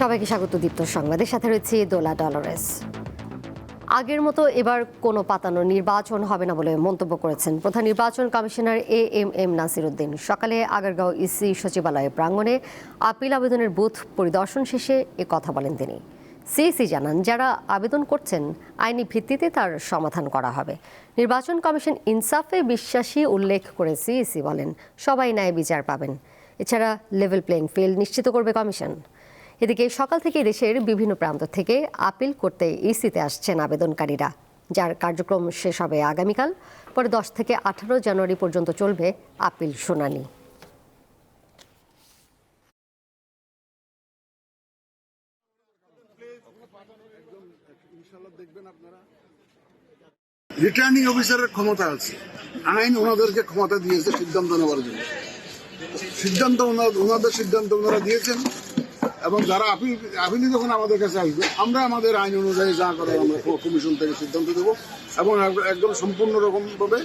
সবাইকে স্বাগত দীপ্ত সংবাদের সাথে রয়েছে দোলা ডলারেস। আগের মতো এবার কোনো পাতানো নির্বাচন হবে না বলে মন্তব্য করেছেন প্রধান নির্বাচন commissioner A M M Nasir Uddin সকালে আগারগাঁও ইসি সচিবালয় প্রাঙ্গণে আপিল আবেদনের বুথ পরিদর্শন শেষে এ কথা বলেন তিনি। সিইসি জানান, যারা আবেদন করছেন, আইনি ভিত্তিতে তার সমাধান করা হবে। নির্বাচন কমিশন ইনসাফে বিশ্বাসী উল্লেখ করে সিইসি বলেন, সবাই ন্যায় বিচার পাবেন। এছাড়া লেভেল প্লেইং ফিল্ড নিশ্চিত করবে কমিশন। এদিকে সকাল থেকে দেশের বিভিন্ন প্রান্ত থেকে আপিল করতে ইসিতে আসছেন আবেদনকারীরা। যার কার্যক্রম শেষ হবে আগামীকাল, পরে দশ থেকে আঠারো জানুয়ারি পর্যন্ত চলবে আপিল শুনানি। রিটার্নিং অফিসারের ক্ষমতা আছে। আইন ওনাদেরকে ক্ষমতা দিয়েছে সিদ্ধান্ত নেওয়ার জন্য। সিদ্ধান্ত ওনা- ওনাদের সিদ্ধান্ত ওনারা দিয়েছেন। এবং যারা আপিল যখন আমাদের কাছে আসবে আমরা আমাদের আইন অনুযায়ী যা করার আমরা কমিশন থেকে সিদ্ধান্ত দেবো এবং একদম সম্পূর্ণ রকম ভাবে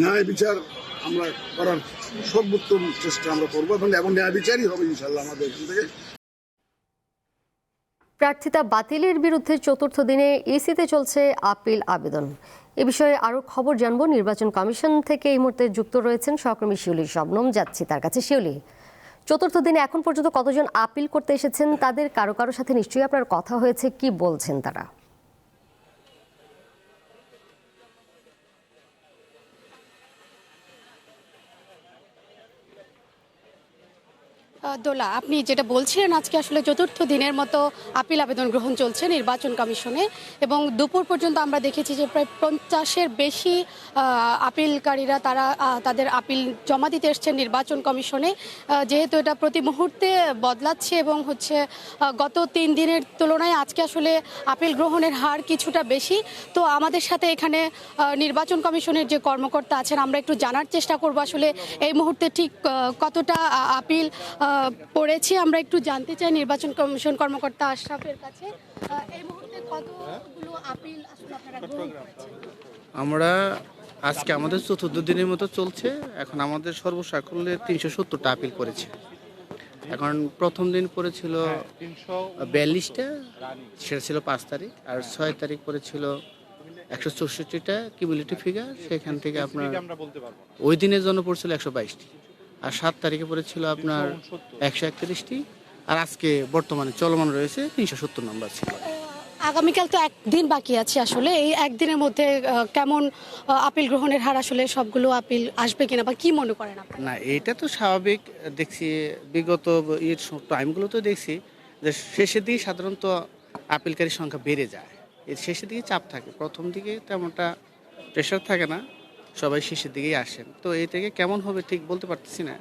ন্যায় বিচার আমরা করার সর্বোত্তম চেষ্টা আমরা করব এবং এবং ন্যায় বিচারই হবে ইনশাল্লাহ আমাদের এখান থেকে। প্রার্থিতা বাতিলের বিরুদ্ধে চতুর্থ দিনে ইসিতে চলছে আপিল আবেদন। এ বিষয়ে আরও খবর জানব। নির্বাচন কমিশন থেকে এই মুহূর্তে যুক্ত রয়েছেন সহকর্মী শিউলি শবনম। যাচ্ছি তার কাছে। শিউলি চতুর্থ দিনে এখন পর্যন্ত কতজন আপিল করতে এসেছেন, তাদের কারও কারও সাথে নিশ্চয়ই আপনার কথা হয়েছে, কি বলছেন তারা? দোলা, আপনি যেটা বলছিলেন আজকে আসলে চতুর্থ দিনের মতো আপিল আবেদন গ্রহণ চলছে নির্বাচন কমিশনে এবং দুপুর পর্যন্ত আমরা দেখেছি যে প্রায় পঞ্চাশের বেশি আপিলকারীরা তারা তাদের আপিল জমা দিতে এসছেন নির্বাচন কমিশনে। যেহেতু এটা প্রতি মুহূর্তে বদলাচ্ছে এবং হচ্ছে গত তিন দিনের তুলনায় আজকে আসলে আপিল গ্রহণের হার কিছুটা বেশি, তো আমাদের সাথে এখানে নির্বাচন কমিশনের যে কর্মকর্তা আছেন, আমরা একটু জানার চেষ্টা করব আসলে এই মুহূর্তে ঠিক কতটা আপিল পড়েছে আমরা একটু জানতে চাই নির্বাচন কমিশন কর্মকর্তা আশরাফের কাছে। এই মুহূর্তে কতগুলো আপিল আসলে আপনারা গ্রহণ করেছেন? আমরা আজকে আমাদের চতুর্থ দিনের মতো চলছে। এখন আমাদের সর্বসাকল্যে তিনশো সত্তরটা আপিল করেছে। এখন প্রথম দিন পড়েছিল বিয়াল্লিশটা সেটা ছিল পাঁচ তারিখ। আর ছয় তারিখ পড়েছিল একশো চৌষট্টিটা কিউবিলিটি ফিগার সেখান থেকে আপনার ওই দিনের জন্য পড়ছিল একশো বাইশটি। আর সাত তারিখে পড়েছিল আপনার একশো একত্রিশটি। আর আজকে বর্তমানে চলমান রয়েছে তিনশো সত্তর নম্বর ছিল। আগামীকাল তো একদিন বাকি আছে আসলে। এই একদিনের মধ্যে কেমন আপিল গ্রহণের হার আসলে সবগুলো আপিল আসবে কিনা বা কি মনে করেন আপনি? না এটা তো স্বাভাবিক। দেখছি বিগত ইয়ের টাইমগুলো তো দেখছি যে শেষের দিকে সাধারণত আপিলকারীর সংখ্যা বেড়ে যায়। এর শেষের দিকে চাপ থাকে। প্রথম দিকে তেমনটা প্রেশার থাকে না। সবাই শেষের দিকেই আসেন। তো এটাকে কেমন হবে ঠিক বলতে পারতেছি না।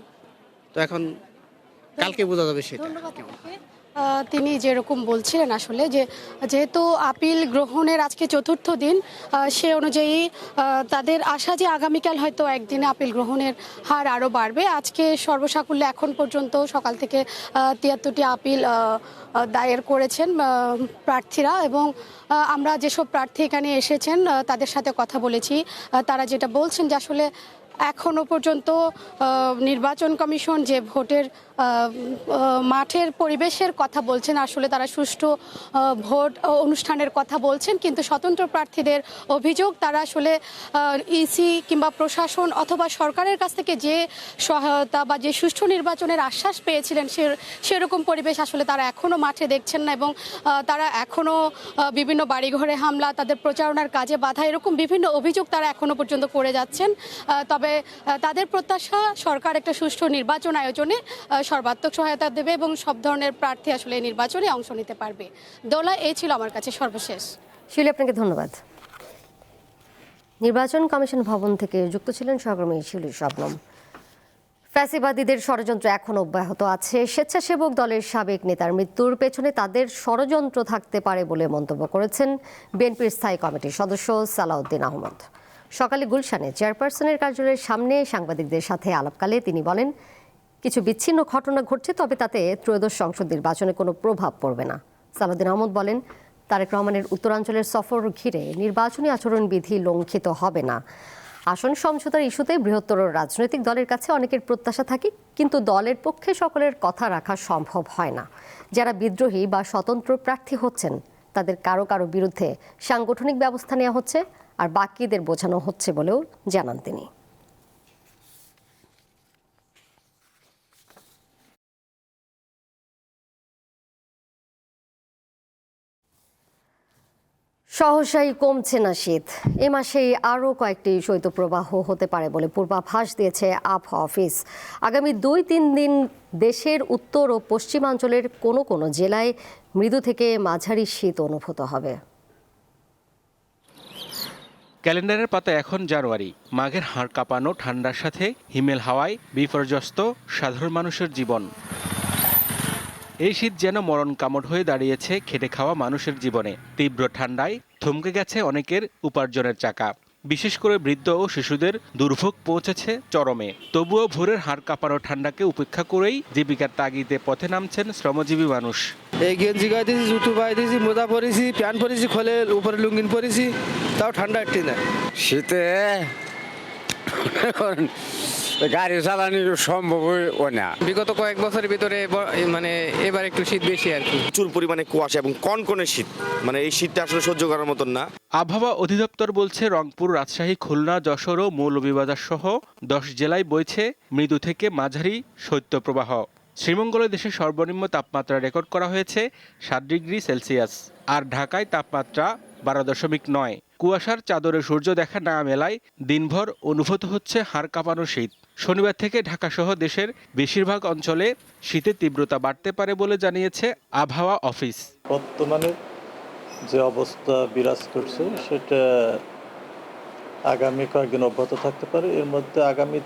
তো এখন কালকে বোঝা যাবে সেটা। তিনি যেরকম বলছিলেন আসলে যে যেহেতু আপিল গ্রহণের আজকে চতুর্থ দিন সে অনুযায়ী তাদের আশা যে আগামীকাল হয়তো একদিনে আপিল গ্রহণের হার আরও বাড়বে। আজকে সর্বসাকুল্যে এখন পর্যন্ত সকাল থেকে তিয়াত্তরটি আপিল দায়ের করেছেন প্রার্থীরা এবং আমরা যেসব প্রার্থী এখানে এসেছেন তাদের সাথে কথা বলেছি। তারা যেটা বলছেন যে আসলে এখনও পর্যন্ত নির্বাচন কমিশন যে ভোটের মাঠের পরিবেশের কথা বলছেন আসলে তারা সুষ্ঠু ভোট অনুষ্ঠানের কথা বলছেন কিন্তু স্বতন্ত্র প্রার্থীদের অভিযোগ তারা আসলে ইসি কিংবা প্রশাসন অথবা সরকারের কাছ থেকে যে সহায়তা বা যে সুষ্ঠু নির্বাচনের আশ্বাস পেয়েছিলেন সে সেরকম পরিবেশ আসলে তারা এখনও মাঠে দেখছেন না এবং তারা এখনও বিভিন্ন বাড়িঘরে হামলা তাদের প্রচারণার কাজে বাধা এরকম বিভিন্ন অভিযোগ তারা এখনও পর্যন্ত করে যাচ্ছেন। আহ, তবে তাদের প্রত্যাশা সরকার একটা সুষ্ঠু নির্বাচন আয়োজনে সর্বাত্মক সহায়তা দেবে এবং সব ধরনের প্রার্থী আসলে নির্বাচনে অংশ নিতে পারবে। দোলা, এই ছিল আমার কাছে সর্বশেষ। শিউলি, আপনাকে ধন্যবাদ। নির্বাচন কমিশন ভবন থেকে যুক্ত ছিলেন সহকর্মী শিউলি শবনম। ফ্যাসিবাদীদের ষড়যন্ত্র এখন অব্যাহত আছে। স্বেচ্ছাসেবক দলের সাবেক নেতার মৃত্যুর পেছনে তাদের ষড়যন্ত্র থাকতে পারে বলে মন্তব্য করেছেন বিএনপির স্থায়ী কমিটির সদস্য সালাউদ্দিন আহমদ। সকালে গুলশানে চেয়ারপারসনের কার্যালয়ের সামনে সাংবাদিকদের সাথে আলাপকালে তিনি বলেন, কিছু বিচ্ছিন্ন ঘটনা ঘটছে, তবে তাতে ত্রয়োদশ সংসদ নির্বাচনে কোনো প্রভাব পড়বে না। সালাউদ্দিন আহমদ বলেন, তারেক রহমানের উত্তরাঞ্চলের সফর ঘিরে নির্বাচনী আচরণবিধি লঙ্ঘিত হবে না। আসন সমঝোতার ইস্যুতে বৃহত্তর রাজনৈতিক দলের কাছে অনেকের প্রত্যাশা থাকে, কিন্তু দলের পক্ষে সকলের কথা রাখা সম্ভব হয় না। যারা বিদ্রোহী বা স্বতন্ত্র প্রার্থী হচ্ছেন, তাদের কারও কারও বিরুদ্ধে সাংগঠনিক ব্যবস্থা নেওয়া হচ্ছে। আর বাকিদের বোঝানো হচ্ছে বলেও জানান তিনি। সহসাই কমছে না শীত। এ মাসেই আরও কয়েকটি শৈত্যপ্রবাহ হতে পারে বলে পূর্বাভাস দিয়েছে আবহাওয়া অফিস। আগামী দুই তিন দিন দেশের উত্তর ও পশ্চিমাঞ্চলের কোনো কোনো জেলায় মৃদু থেকে মাঝারি শীত অনুভূত হবে। ক্যালেন্ডারের পাতা এখন জানুয়ারি। মাঘের হাড় কাঁপানো, ঠান্ডার সাথে হিমেল হাওয়ায় বিপর্যস্ত সাধারণ মানুষের জীবন। এই শীত যেন মরণ কামড় হয়ে দাঁড়িয়েছে খেটে খাওয়া মানুষের জীবনে। তীব্র ঠান্ডায় থমকে গেছে অনেকের উপার্জনের চাকা। বিশেষ করে বৃদ্ধ ও শিশুদের দুর্ভোগ পৌঁছেছে চরমে। তবুও ভোরের হাড় কাঁপানো ঠান্ডাকে উপেক্ষা করেই জীবিকার তাগিদে পথে নামছেন শ্রমজীবী মানুষ। এই গেঞ্জি দিয়েছি, জুতো দিয়েছি, মোজা পরেছি, প্যান্ট পরেছি, খোলে উপরে লুঙ্গিন পরেছি। তাও ঠান্ডা একটি না। শীতে গাড়ি চালানো সম্ভব ও না। বিগত কয়েক বছরের ভিতরে মানে এবার একটু শীত বেশি আর কি। প্রচুর পরিমাণে কুয়াশা এবং কনকনে শীত। মানে এই শীতটা আসলে সহ্য করার মতন না। আবহাওয়া অধিদপ্তর বলছে রংপুর রাজশাহী খুলনা যশোর ও মৌলভীবাজার সহ দশ জেলায় বইছে মৃদু থেকে মাঝারি শৈত্যপ্রবাহ। শ্রীমঙ্গলে দেশে সর্বনিম্ন তাপমাত্রা রেকর্ড করা হয়েছে সাত ডিগ্রি সেলসিয়াস। আর ঢাকায় তাপমাত্রা বারো দশমিক নয়। কুয়াশার চাদরে সূর্য দেখা না মেলায় দিনভর অনুভূত হচ্ছে হাড় কাঁপানো শীত। শনিবার থেকে ঢাকাসহ দেশের বেশিরভাগ অঞ্চলে শীতের তীব্রতা বাড়তে পারে বলে জানিয়েছে আবহাওয়া অফিস। বর্তমানে যে অবস্থা বিরাজ করছে, সেটা আগামী কয়েকদিন অব্যাহত থাকতে পারে। এর মধ্যে আগামী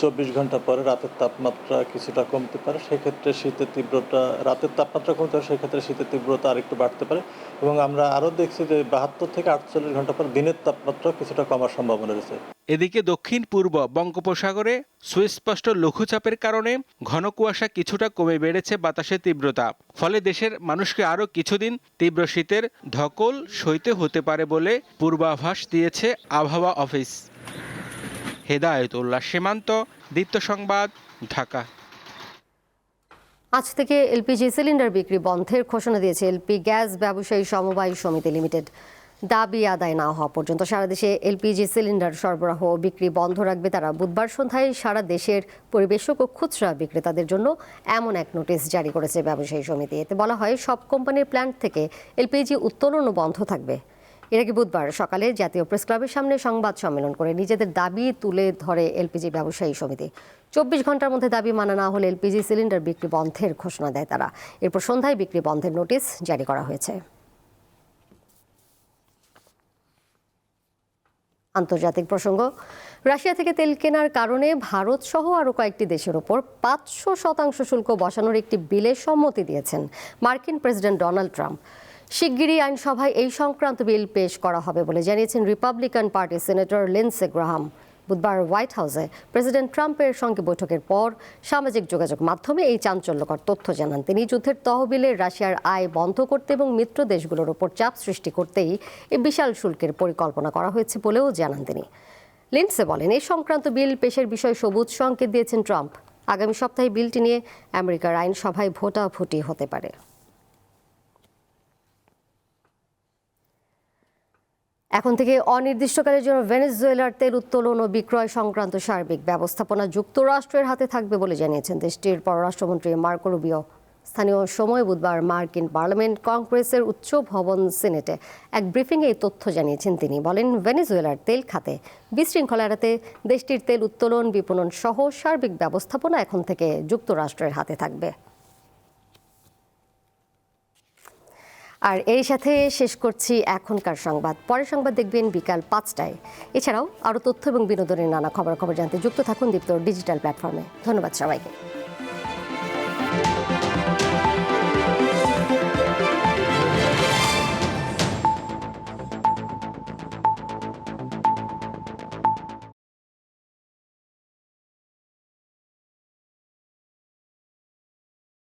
চব্বিশ ঘণ্টা পরে রাতের তাপমাত্রা কিছুটা কমতে পারে, সেক্ষেত্রে শীতের তীব্রতা, রাতের তাপমাত্রা কমতে পারে, সেক্ষেত্রে শীতের তীব্রতা আরেকটু বাড়তে পারে এবং আমরা আরও দেখছি যে বাহাত্তর থেকে আটচল্লিশ ঘণ্টা পর দিনের তাপমাত্রা কিছুটা কমার সম্ভাবনা রয়েছে। এদিকে দক্ষিণ পূর্ব বঙ্গোপসাগরে সুস্পষ্ট লঘুচাপের কারণে ঘন কুয়াশা কিছুটা কমে বেড়েছে বাতাসের তীব্রতা, ফলে দেশের মানুষকে আরও কিছুদিন তীব্র শীতের ধকল সইতে হতে পারে বলে পূর্বাভাস দিয়েছে আবহাওয়া অফিস। হেদায়তুল্লাহ। সীমান্ত, দীপ্ত সংবাদ, ঢাকা। আজ থেকে এলপিজি সিলিন্ডার বিক্রি বন্ধের ঘোষণা দিয়েছে এলপি গ্যাস ব্যবসায়ী সমবায় সমিতি লিমিটেড। দাবি আদায় না হওয়া পর্যন্ত সারা দেশে এলপিজি সিলিন্ডার সরবরাহ ও বিক্রি বন্ধ রাখবে তারা। বুধবার সন্ধ্যায় সারা দেশের পরিবেশক ও খুচরা বিক্রেতাদের জন্য এমন এক নোটিশ জারি করেছে ব্যবসায়ী সমিতি। এতে বলা হয়, সব কোম্পানির প্ল্যান্ট থেকে এলপিজি উত্তোলনও বন্ধ থাকবে। এর আগে বুধবার সকালে জাতীয় প্রেস ক্লাবের সামনে সংবাদ সম্মেলন করে নিজেদের দাবি তুলে ধরে এলপিজি ব্যবসায়ী সমিতি। চব্বিশ ঘণ্টার মধ্যে দাবি মানা না হলে এলপিজি সিলিন্ডার বিক্রি বন্ধের ঘোষণা দেয় তারা। এরপর সন্ধ্যায় বিক্রি বন্ধের নোটিশ জারি করা হয়েছে। আন্তর্জাতিক প্রসঙ্গ, রাশিয়া থেকে তেল কেনার কারণে ভারত সহ আরও কয়েকটি দেশের ওপর পাঁচশো শতাংশ শুল্ক বসানোর একটি বিলে সম্মতি দিয়েছেন মার্কিন প্রেসিডেন্ট ডোনাল্ড ট্রাম্প। শিগগিরই আইনসভায় এই সংক্রান্ত বিল পেশ করা হবে বলে জানিয়েছেন রিপাবলিকান পার্টির সিনেটর লিন্সে গ্রাহাম বুধবার হোয়াইট হাউসে প্রেসিডেন্ট ট্রাম্পের সঙ্গে বৈঠকের পর সামাজিক যোগাযোগ মাধ্যমে এই চাঞ্চল্যকর তথ্য জানান। তিনি যুদ্ধের তহবিলে রাশিয়ার আয় বন্ধ করতে এবং মিত্র দেশগুলোর ওপর চাপ সৃষ্টি করতেই এই বিশাল শুল্কের পরিকল্পনা করা হয়েছে বলেও জানান তিনি। লিন্ডসে বলেন এই সংক্রান্ত বিল পেশের বিষয়ে সবুজ সংকেত দিয়েছেন ট্রাম্প আগামী সপ্তাহে বিলটি নিয়ে আমেরিকার আইনসভায় ভোটাভুটি হতে পারে। এখন থেকে অনির্দিষ্টকালের জন্য ভেনেজুয়েলার তেল উত্তোলন ও বিক্রয় সংক্রান্ত সার্বিক ব্যবস্থাপনা যুক্তরাষ্ট্রের হাতে থাকবে বলে জানিয়েছেন দেশটির পররাষ্ট্রমন্ত্রী মার্কো রুবিও। স্থানীয় সময় বুধবার মার্কিন পার্লামেন্ট কংগ্রেসের উচ্চ ভবন সিনেটে এক ব্রিফিংয়ে এই তথ্য জানিয়েছেন তিনি। বলেন, ভেনেজুয়েলার তেল খাতে বিশৃঙ্খলা এড়াতে দেশটির তেল উত্তোলন, বিপণন সহ সার্বিক ব্যবস্থাপনা এখন থেকে যুক্তরাষ্ট্রের হাতে থাকবে। আর এর সাথে শেষ করছি এখনকার সংবাদ। পরের সংবাদ দেখবেন বিকাল পাঁচটায়। এছাড়াও আরও তথ্য এবং বিনোদনের নানা খবর খবর জানতে যুক্ত থাকুন দীপ্তর ডিজিটাল প্ল্যাটফর্মে। ধন্যবাদ সবাইকে।